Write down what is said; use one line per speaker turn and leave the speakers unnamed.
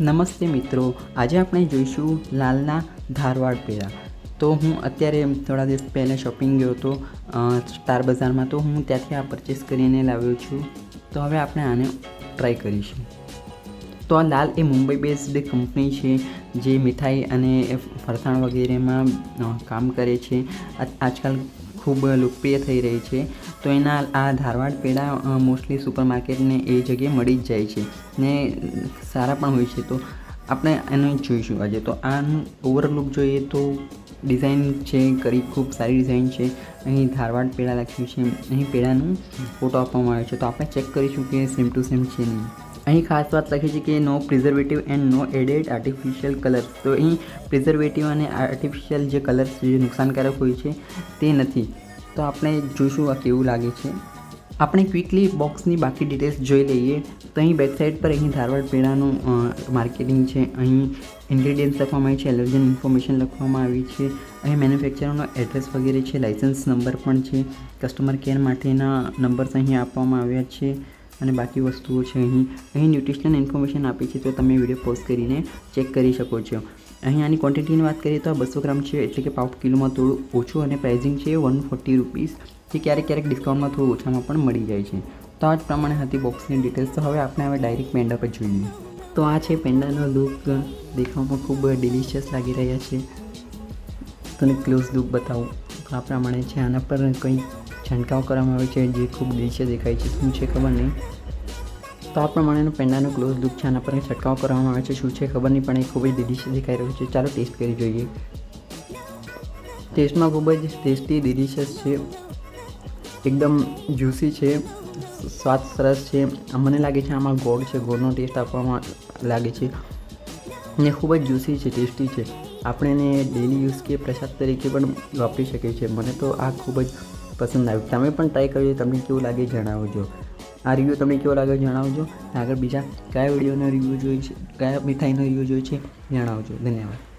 નમસ્તે મિત્રો, આજે આપણે જોઈશું લાલના ધારવાડ પેડા તો હું અત્યારે થોડા દિવસ પહેલાં શોપિંગ ગયો હતો સ્ટાર બજારમાં. તો હું ત્યાંથી આ પરચેસ કરીને લાવ્યો છું. તો હવે આપણે આને ટ્રાય કરીશું. તો આ લાલ એ મુંબઈ બેઝડ કંપની છે, જે મીઠાઈ અને ફરસાણ વગેરેમાં કામ કરે છે. આજકાલ ખૂબ લોકપ્રિય થઈ રહી છે. તો એના આ ધારવાડ પેડા મોસ્ટલી સુપર માર્કેટને એ જગ્યાએ મળી જ જાય છે ને સારા પણ હોય છે. તો આપણે એને જોઈશું આજે. તો આનું ઓવરલુક જોઈએ તો ડિઝાઇન છે, કરી ખૂબ સારી ડિઝાઇન છે. અહીં ધારવાડ પેડા લખ્યું છે. અહીં પેડાનું ફોટો આપવામાં આવ્યો છે. તો આપણે ચેક કરીશું કે સેમ ટુ સેમ છે નહીં. અહીં ખાસ વાત લખી છે કે no preservative and no added artificial colours તો અહીં પ્રિઝર્વેટિવ અને આર્ટિફિશિયલ જે કલર્સ જે નુકસાનકારક હોય છે તે નથી. તો આપણે જોઈશું આ કેવું લાગે છે. આપણે ક્વિકલી બોક્સની બાકી ડિટેલ્સ જોઈ લઈએ. તો અહીં વેબસાઇટ પર અહીં ધારવાડ પેડાનું માર્કેટિંગ છે. અહીં ઇન્ગ્રેડિયન્ટ્સ લખવામાં આવી છે એલર્જન ઇન્ફોર્મેશન લખવામાં આવી છે. અહીં મેન્યુફેક્ચરરનો એડ્રેસ વગેરે છે લાઇસન્સ નંબર પણ છે. કસ્ટમર કેર માટેના નંબર્સ અહીં આપવામાં આવ્યા છે. અને બાકી વસ્તુઓ છે અહીં. અહીં ન્યુટ્રિશનલ ઇન્ફોર્મેશન આપી છે, તો તમે વીડિયો પોઝ કરીને ચેક કરી શકો છો. અહીં આની ક્વોન્ટિટીની વાત કરીએ તો આ બસો ગ્રામ છે, એટલે કે પાવ કિલોમાં થોડું ઓછું અને પ્રાઇઝિંગ છે વન ફોર્ટી રૂપીસ જે ક્યારેક ક્યારેક ડિસ્કાઉન્ટમાં થોડું ઓછામાં પણ મળી જાય છે. તો આ જ પ્રમાણે હતી બોક્સની ડિટેલ્સ તો હવે આપણે હવે ડાયરેક્ટ પેંડા પર જોઈએ. તો આ છે પેંડાનો લુક દેખાવામાં ખૂબ ડિલિશિયસ લાગી રહ્યા છે. તને ક્લોઝ લુક બતાવું. તો આ પ્રમાણે છે. આના પર કંઈ છંટકાવ કરવામાં આવે છે જે ખૂબ ડિલિશિયસ દેખાય છે. શું છે ખબર નહીં. તો આ પ્રમાણેનો પેંડાનો ક્લોઝ લુક છે આના પર છંટકાવ કરવામાં આવે છે. શું છે ખબર નહીં, પણ એ ખૂબ જ ડિલિશિયસ દેખાઈ રહ્યું છે. ચાલો ટેસ્ટ કરી જોઈએ. ટેસ્ટમાં ખૂબ જ ટેસ્ટી, ડિલિશિયસ છે. એકદમ જ્યુસી છે, સ્વાદ સરસ છે. મને લાગે છે આમાં ગોળ છે. ગોળનો ટેસ્ટ આપવામાં લાગે છે. ને ખૂબ જ જ્યુસી છે, ટેસ્ટી છે. આપણે એને ડેલી યુઝ કે પ્રસાદ તરીકે પણ વાપરી શકીએ છીએ. મને તો આ ખૂબ જ પસંદ આવ્યું. તમે પણ ટ્રાય કરજો, તમને કેવું લાગે જણાવજો. આ રિવ્યૂ તમને કેવો લાગે જણાવજો. આગળ બીજા કયા વિડીયોનો રિવ્યૂ જોઈએ છે, કયા મીઠાઈનો રિવ્યૂ જોઈએ છે, જણાવજો. ધન્યવાદ.